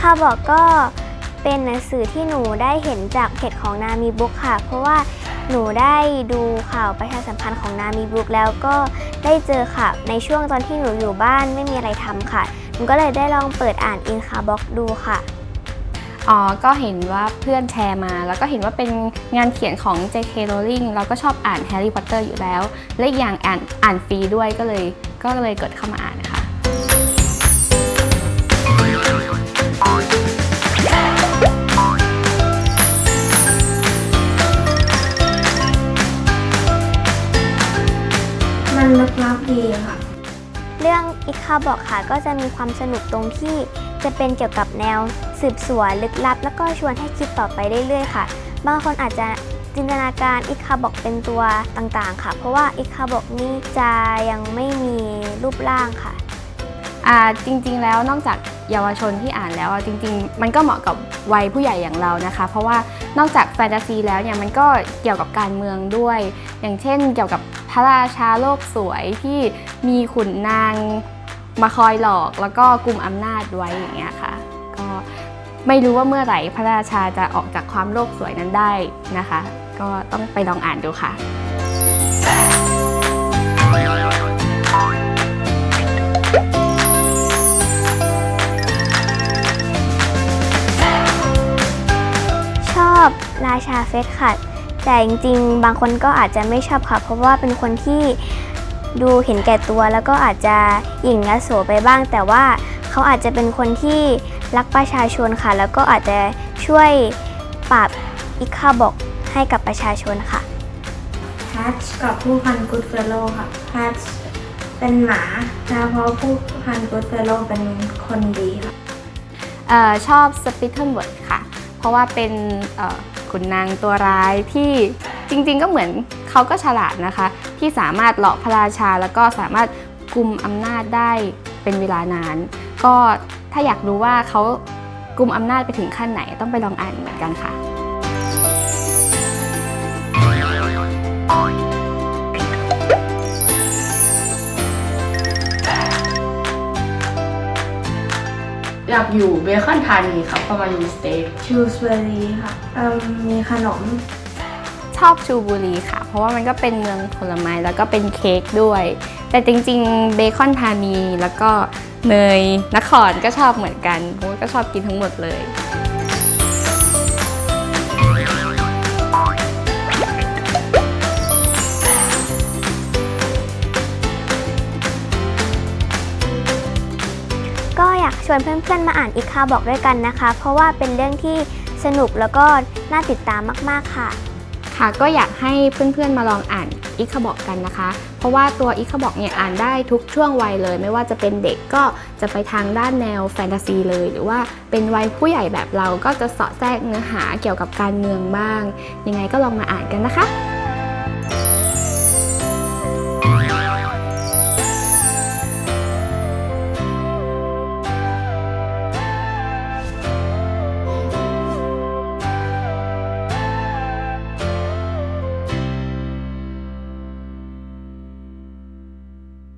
คาบอกก็เป็นหนังสือที่หนูได้เห็นจากเพจของนามีบุ๊กค่ะ เพราะว่าหนูได้ดูข่าวประชาสัมพันธ์ของนามีบุ๊กแล้วก็ได้เจอค่ะ ในช่วงตอนที่หนูอยู่บ้านไม่มีอะไรทำค่ะหนูก็เลยได้ลองเปิดอ่านอินคาบ็อกดูค่ะอ๋อก็เห็นว่าเพื่อนแชร์มา แล้วก็เห็นว่าเป็นงานเขียนของ J.K. Rowling เราก็ชอบอ่าน Harry Potter อร์อยู่แล้ว และอีกอย่างอ่านอ่านฟรีด้วยก็เลยก็เลยเกิดเข้ามาอ่านนะคะ มันลึกลับดีค่ะ เรื่องอิคาบอกค่ะก็จะมีความสนุกตรงที่จะเป็นเกี่ยวกับแนวสืบสวนลึกลับ แล้วก็ชวนให้คิดต่อไปเรื่อยๆค่ะ บางคนอาจจะจินตนาการอิคาบอกเป็นตัวต่างๆ ค่ะ เพราะว่าอิคาบอกนี่จะยังไม่มีรูปร่างค่ะ อ่าจริงๆแล้วนอกจากเยาวชนที่อ่านแล้วอะจริง ๆ มันก็เหมาะกับวัยผู้ใหญ่อย่างเรานะคะ เพราะว่านอกจากแฟนตาซีแล้วเนี่ยมันก็เกี่ยวกับการเมืองด้วย อย่างเช่น เกี่ยวกับ พระราชาโลกสวยที่มีขุนนางมาคอยหลอกแล้วก็กลุ่มอำนาจไว้อย่างเงี้ยค่ะ ก็ไม่รู้ว่าเมื่อไหร่พระราชาจะออกจากความโลกสวยนั้นได้นะคะ ก็ต้องไปลองอ่านดูค่ะชอบราชาเฟสค่ะ แต่จริงๆ บางคนก็อาจจะไม่ชอบค่ะ เพราะว่าเป็นคนที่ดูเห็นแก่ตัวแล้วก็อาจจะหยิ่งยโสไปบ้าง แต่ว่าเขาอาจจะเป็นคนที่รักประชาชนค่ะ แล้วก็อาจจะช่วยปราบอิคาบอกให้กับประชาชนค่ะแพทช์กับผู้พันกูดเฟลโลค่ะแพทช์เป็นหมาแล้วเพราะผู้พันกูดเฟลโลเป็นคนดีค่ะ เออชอบสปิทเทิลเวิร์ดค่ะ เพราะว่าเป็นเอ่อ ขุนนางตัวร้ายที่จริงๆก็เหมือนเขาก็ฉลาดนะคะ ที่สามารถหลอกพระราชาแล้วก็สามารถกุมอำนาจได้เป็นเวลานาน ก็ถ้าอยากรู้ว่าเขากุมอำนาจไปถึงขั้นไหนต้องไปลองอ่านเหมือนกันค่ะ อยากอยู่เบคอนธานีครับพอมาอยู่สเตทชูสเบอรี่ค่ะเอิ่มมีขนม ชอบชูบุรีค่ะ เพราะว่ามันก็เป็นเมืองผลไม้แล้วก็เป็นเค้กด้วย แต่จริงๆเบคอนธานีแล้วก็เนยนครก็ชอบเหมือนกันเพราะว่าก็ชอบกินทั้งหมดเลยากชวนเพื่อนๆมาอ่านอิคาบอกด้วยกันนะคะ เพราะว่าเป็นเรื่องที่สนุกแล้วก็น่าติดตามมากๆค่ะ ค่ะก็อยากให้เพื่อนๆมาลองอ่านอิคาบอกกันนะคะ เพราะว่าตัวอิคาบอกเนี่ยอ่านได้ทุกช่วงวัยเลย ไม่ว่าจะเป็นเด็กก็จะไปทางด้านแนวแฟนตาซีเลย หรือว่าเป็นวัยผู้ใหญ่แบบเราก็จะเสาะแทรกเนื้อหาเกี่ยวกับการเมืองบ้าง ยังไงก็ลองมาอ่านกันนะคะ